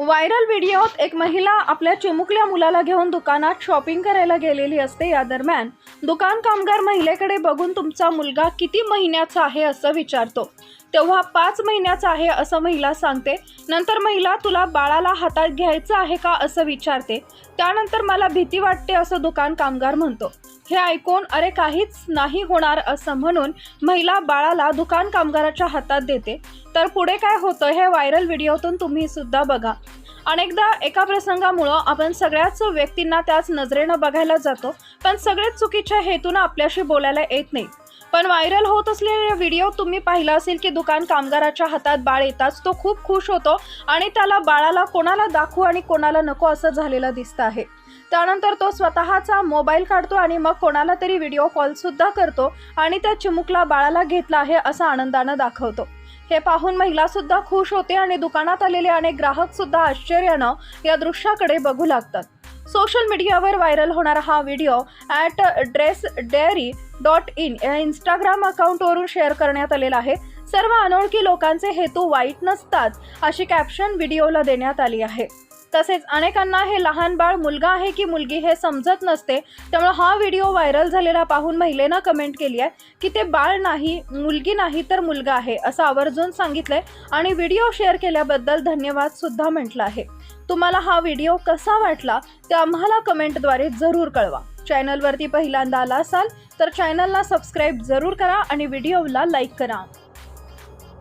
Viral व्हिडिओत एक महिला आपल्या चिमुकल्या मुलाला घेऊन दुकानात शॉपिंग करायला गेलेली असते. या दरम्यान दुकान कामगार महिलेकडे बघून तुमचा मुलगा किती महिन्याचा आहे असं विचारतो. तेव्हा पाच महिन्याचा आहे असं महिला सांगते. नंतर महिला तुला बाळाला हातात घ्यायचं आहे का? असं विचारते. त्यानंतर मला भीती वाटते असं दुकान कामगार म्हणतो. हे ऐकून अरे काहीच नाही होणार असं म्हणून महिला बाळाला दुकान कामगाराच्या हातात देते. तर पुढे काय होतं हे व्हायरल व्हिडिओतून तुम्ही सुद्धा बघा. अनेकदा एका प्रसंगामुळं आपण सगळ्याच व्यक्तींना त्याच नजरेनं बघायला जातो पण सगळेच चुकीच्या हेतून आपल्याशी बोलायला येत नाही. पण व्हायरल होत असलेला व्हिडिओ तुम्ही पाहिला असेल की दुकान कामगाराच्या हातात बाळ येताच तो खूप खुश होतो आणि त्याला बाळाला कोणाला दाखवू आणि कोणाला नको असं झालेलं दिसतं आहे. त्यानंतर तो स्वतःचा मोबाईल काढतो आणि मग कोणाला तरी व्हिडिओ कॉलसुद्धा करतो आणि त्या चिमुकला बाळाला घेतला आहे असं आनंदानं दाखवतो. हे पाहून महिलासुद्धा खुश होते आणि दुकानात आलेले अनेक ग्राहकसुद्धा आश्चर्यानं या दृश्याकडे बघू लागतात. सोशल मीडियावर व्हायरल होणारा हा video at dress dairy dot in या इंस्टाग्राम अकाउंटवरून शेअर करण्यात आलेला आहे. सर्व अनोळखी लोकांचे हेतू वाईट नसतात अशी कॅप्शन व्हिडिओला देण्यात आली आहे. तसेच अनेकांना हे लहान बाळ मुलगा आहे की मुलगी हे समजत नसते त्यामुळे हा व्हिडिओ व्हायरल झालेला पाहून महिलेनं कमेंट केली आहे की ते बाळ नाही मुलगी नाही तर मुलगा आहे असं आवर्जून सांगितलंय आणि व्हिडिओ शेअर केल्याबद्दल धन्यवाद सुद्धा म्हटलं आहे. तुम्हाला हा व्हिडिओ कसा वाटला ते आम्हाला कमेंटद्वारे जरूर कळवा. चॅनलवरती पहिल्यांदा आला असाल तर चॅनलला सबस्क्राईब जरूर करा आणि व्हिडिओला लाईक करा.